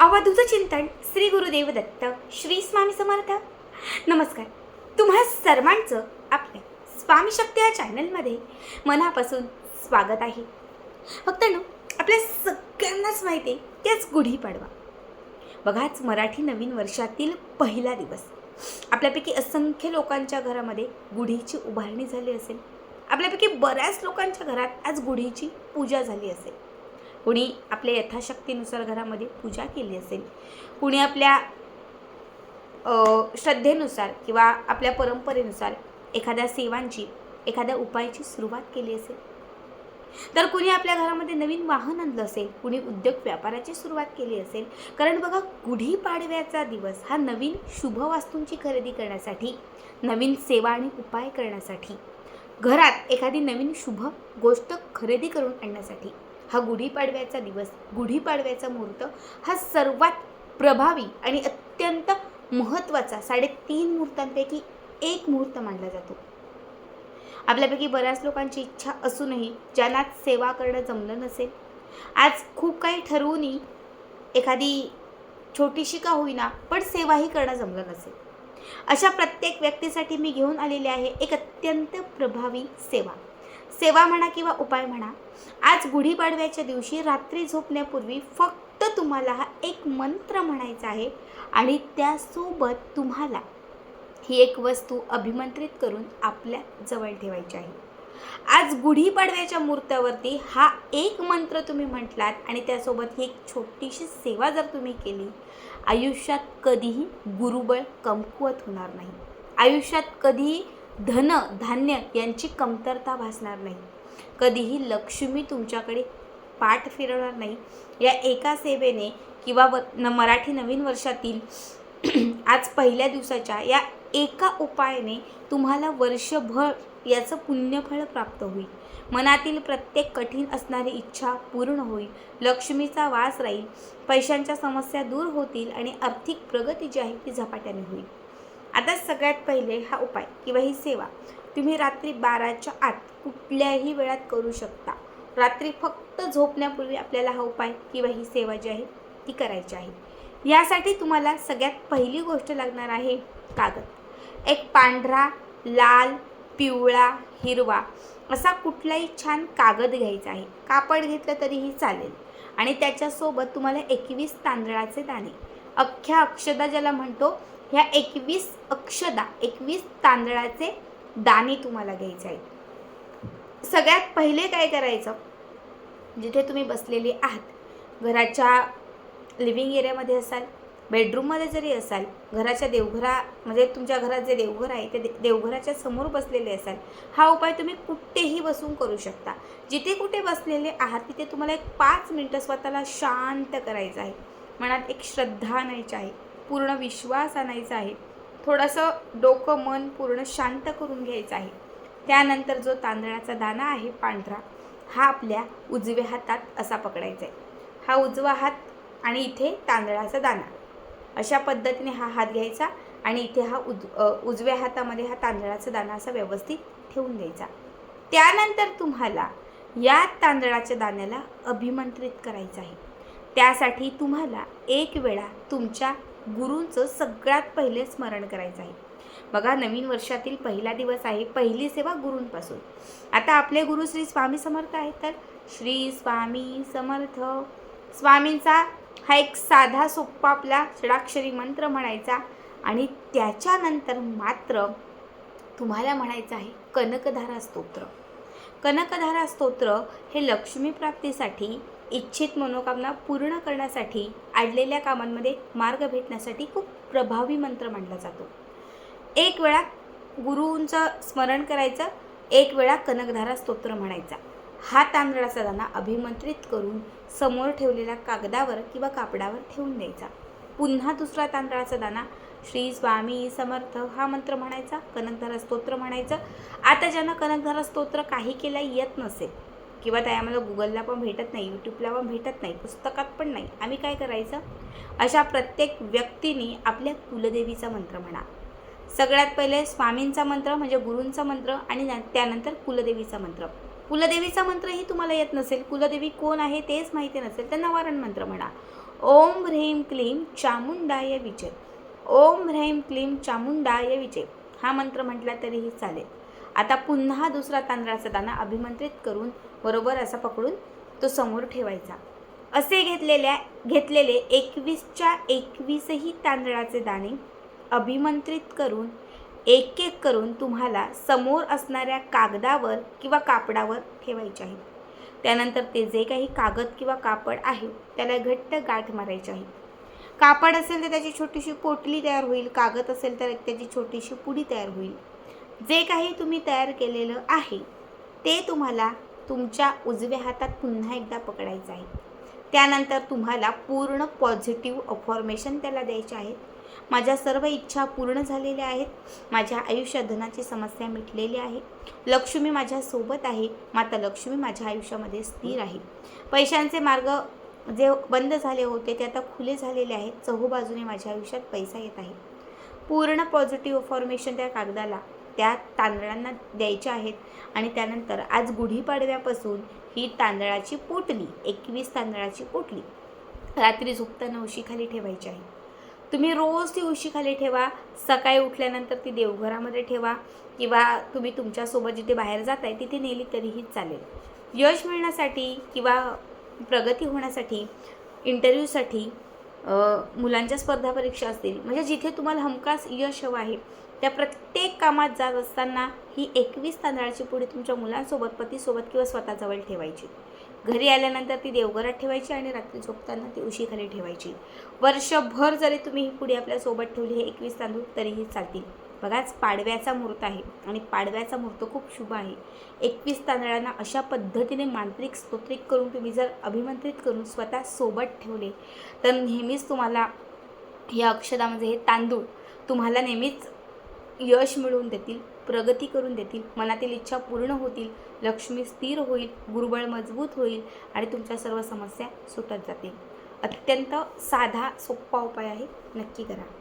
अवधूत चिंतन श्री गुरुदेव दत्त श्री स्वामी समर्थ. नमस्कार. तुम्हा सर्वांचं आपल्या स्वामी शक्ती या चॅनलमध्ये मनापासून स्वागत आहे. फक्त ना आपल्या सगळ्यांनाच माहिती आहे त्याच गुढीपाडवा बघाच मराठी नवीन वर्षातील पहिला दिवस. आपल्यापैकी असंख्य लोकांच्या घरामध्ये गुढीची उभारणी झाली असेल. आपल्यापैकी बऱ्याच लोकांच्या घरात आज गुढीची पूजा झाली असेल. कुणी आपल्या यथाशक्तीनुसार घरामध्ये पूजा केली असेल कुणी आपल्या श्रद्धेनुसार किंवा आपल्या परंपरेनुसार एखाद्या सेवांची एखाद्या उपायाची सुरुवात केली असेल? तर कुणी आपल्या घरामध्ये नवीन वाहन आणलं असेल कुणी उद्योग व्यापाराची सुरुवात केली असेल कारण बघा गुढीपाडव्याचा दिवस हा नवीन शुभ वास्तूंची खरेदी करण्यासाठी नवीन सेवा आणि उपाय करण्यासाठी घरात एखादी नवीन शुभ गोष्ट खरेदी करून आणण्यासाठी हा गुढीपाडव्याचा दिवस गुढीपाडव्याचा मुहूर्त हा सर्वात प्रभावी आणि अत्यंत महत्त्वाचा साडेतीन मुहूर्तांपैकी एक मुहूर्त मानला जातो. आपल्यापैकी बऱ्याच लोकांची इच्छा असूनही ज्यांना सेवा करणं जमलं नसेल आज खूप काही ठरवूनही एखादी छोटीशी का होईना पण सेवाही करणं जमलं नसेल. अशा प्रत्येक व्यक्तीसाठी मी घेऊन आलेले आहे एक अत्यंत प्रभावी सेवा. सेवा म्हणा किंवा उपाय म्हणा आज गुढीपाडव्याच्या दिवशी रात्री झोपण्यापूर्वी फक्त तुम्हाला हा एक मंत्र म्हणायचा आहे आणि त्यासोबत तुम्हाला ही एक वस्तू अभिमंत्रित करून आपल्या जवळ ठेवायची आहे. आज गुढीपाडव्याच्या मुहूर्तावरती हा एक मंत्र तुम्ही म्हटलात आणि त्यासोबत ही एक छोटीशी सेवा जर तुम्ही केली आयुष्यात कधीही गुरुबळ कमकुवत होणार नाही. आयुष्यात कधीही धन धान्य यांची कमतरता भासणार नाही. कधीही लक्ष्मी तुमच्याकडे पाठ फिरवणार नाही. या एका सेवेने किंवा व न मराठी नवीन वर्षातील आज पहिल्या दिवसाच्या या एका उपायाने तुम्हाला वर्षभर याचं पुण्यफळ प्राप्त होईल. मनातील प्रत्येक कठीण असणारी इच्छा पूर्ण होईल. लक्ष्मीचा वास राहील. पैशांच्या समस्या दूर होतील आणि आर्थिक प्रगती जी आहे ती झपाट्याने होईल. आता सगळ्यात पहिले हा उपाय किंवा ही सेवा तुम्ही रात्री बाराच्या आत कुठल्याही वेळात करू शकता. रात्री फक्त झोपण्यापूर्वी आपल्याला हा उपाय किंवा ही सेवा जी आहे ती करायची आहे. यासाठी तुम्हाला सगळ्यात पहिली गोष्ट लागणार आहे कागद. एक पांढरा लाल पिवळा हिरवा असा कुठलाही छान कागद घ्यायचा आहे. कापड घेतलं तरीही चालेल. आणि त्याच्यासोबत तुम्हाला एकवीस तांदळाचे दाणे. अख्ख्या अक्षदा ज्याला म्हणतो ह्या एकवीस अक्षदा एकवीस तांदळाचे दाणे तुम्हाला घ्यायचे आहेत. सगळ्यात पहिले काय करायचं? जिथे तुम्ही बसलेले आहात घराच्या लिव्हिंग एरियामध्ये असाल बेडरूममध्ये जरी असाल घराच्या देवघरा म्हणजे तुमच्या घरात जे देवघर आहे ते दे- देवघराच्या समोर बसलेले असाल हा उपाय तुम्ही कुठेही बसून करू शकता. जिथे कुठे बसलेले आहात तिथे तुम्हाला एक पाच मिनटं स्वतःला शांत करायचं आहे. मनात एक श्रद्धा आणायची आहे. पूर्ण विश्वास आणायचा आहे. थोडंसं डोकं मन पूर्ण शांत करून घ्यायचं आहे. त्यानंतर जो तांदळाचा दाणा आहे पांढरा हा आपल्या उजव्या हातात असा पकडायचा आहे. हा उजवा हात आणि इथे तांदळाचा दाणा. अशा पद्धतीने हा हात घ्यायचा आणि इथे हा उज उजव्या हातामध्ये हा तांदळाचा दाणा असा व्यवस्थित ठेवून द्यायचा. त्यानंतर तुम्हाला या तांदळाच्या दाण्याला अभिमंत्रित करायचं आहे. त्यासाठी तुम्हाला एक वेळा तुमच्या गुरूंचं सगळ्यात पहिले स्मरण करायचं आहे. बघा नवीन वर्षातील पहिला दिवस आहे पहिली सेवा गुरूंपासून. आता आपले गुरु श्री स्वामी समर्थ आहेत तर? श्री स्वामी समर्थ. स्वामींचा हा एक साधा सोप्पा आपला षडाक्षरी मंत्र म्हणायचा आणि त्याच्यानंतर मात्र तुम्हाला म्हणायचं आहे कनकधारा स्तोत्र. कनकधारा स्तोत्र हे लक्ष्मी प्राप्तीसाठी इच्छित मनोकामना पूर्ण करण्यासाठी अडलेल्या कामांमध्ये मार्ग भेटण्यासाठी खूप प्रभावी मंत्र मानला जातो. एक वेळा गुरुंचं स्मरण करायचं एक वेळा कनकधारा स्तोत्र म्हणायचा. हा तांदळाचा दाणा अभिमंत्रित करून समोर ठेवलेल्या कागदावर किंवा कापडावर ठेवून द्यायचा. पुन्हा दुसरा तांदळाचा दाणा श्री स्वामी समर्थ हा मंत्र म्हणायचा कनकधारा स्तोत्र म्हणायचं. आता ज्यांना कनकधारा स्तोत्र काही केला येत नसेल किंवा त्या आम्हाला गुगलला पण भेटत नाही यूट्यूबला पण भेटत नाही पुस्तकात पण नाही. आम्ही काय करायचं? अशा प्रत्येक व्यक्तीने आपल्या कुलदेवीचा मंत्र म्हणा. सगळ्यात पहिले स्वामींचा मंत्र म्हणजे गुरूंचा मंत्र आणि न- त्यानंतर कुलदेवीचा मंत्र. कुलदेवीचा मंत्रही तुम्हाला येत नसेल. कुलदेवी कोण आहे तेच माहिती नसेल तर नवारण मंत्र म्हणा. ओम ह्रीम क्लीम चामुंडाय विजय. ओम ह्रीम क्लीम चामुंडाय विजय. हा मंत्र म्हटला तरीही चालेल. आता पुन्हा दुसरा तांदळाचा दाणा अभिमंत्रित करून बरोबर असा पकडून तो समोर ठेवायचा. असे घेतलेल्या घेतलेले एकवीसच्या एकवीसही तांदळाचे दाणे अभिमंत्रित करून एक एक करून तुम्हाला समोर असणाऱ्या कागदावर किंवा कापडावर ठेवायचे आहे त्यानंतर ते जे काही कागद किंवा कापड आहे त्याला घट्ट गाठ मारायची आहे कापड असेल तर त्याची छोटीशी पोटली तयार होईल कागद असेल तर एक त्याची छोटीशी पुडी तयार होईल. जे काही तुम्ही तयार केलेलं आहे ते तुम्हाला तुमच्या उजव्या हातात पुन्हा एकदा पकडायचं आहे. त्यानंतर तुम्हाला पूर्ण पॉझिटिव्ह अफॉर्मेशन त्याला द्यायचे आहेत माझ्या सर्व इच्छा पूर्ण झालेल्या आहेत. माझ्या आयुष्यात धनाची समस्या मिटलेली आहे. लक्ष्मी माझ्यासोबत आहे. माता लक्ष्मी माझ्या आयुष्यामध्ये स्थिर आहे. पैशांचे मार्ग जे बंद झाले होते ते आता खुले झालेले आहेत. चहूबाजूने माझ्या आयुष्यात पैसा येत आहे. पूर्ण पॉझिटिव्ह फॉर्मेशन त्या कागदाला त्या तांदळांना द्यायच्या आहेत. आणि त्यानंतर आज गुढीपाडव्यापासून ही तांदळाची पोटली एकवीस तांदळाची पोटली रात्री झोपताना उशीखाली ठेवायची आहे. तुम्ही रोज ती उशीखाली ठेवा सकाळी उठल्यानंतर ती देवघरामध्ये ठेवा किंवा तुम्ही तुमच्यासोबत जिथे बाहेर जात आहे तिथे नेली तरीही चालेल. यश मिळण्यासाठी किंवा प्रगती होण्यासाठी इंटरव्ह्यूसाठी मुलांच्या स्पर्धा परीक्षा असतील म्हणजे जिथे तुम्हाला हमखास यश हवं आहे त्या प्रत्येक कामात जात असताना ही एकवीस तांदळाची पुडी तुमच्या मुलांसोबत पतीसोबत किंवा स्वतःजवळ ठेवायची. घरी आल्यानंतर ती देवघरात ठेवायची आणि रात्री झोपताना ती उशीखाली ठेवायची. वर्षभर जरी तुम्ही ही पुढे आपल्यासोबत ठेवली हे एकवीस तांदूळ तरीही चालतील. बघाच पाडव्याचा मुहूर्त आहे आणि पाडव्याचा मुहूर्त खूप शुभ आहे. एकवीस तांदळांना अशा पद्धतीने मांत्रिक स्तोत्रिक करून तुम्ही जर अभिमंत्रित करून स्वतः सोबत ठेवले तर नेहमीच तुम्हाला या अक्षदामध्ये म्हणजे हे तांदूळ तुम्हाला नेहमीच यश मिळवून देतील प्रगती करून देतील मनातील इच्छा पूर्ण होतील लक्ष्मी स्थिर होईल गुरुबळ मजबूत होईल आणि तुमच्या सर्व समस्या सुटत जातील. अत्यंत साधा सोपा उपाय आहे. नक्की करा.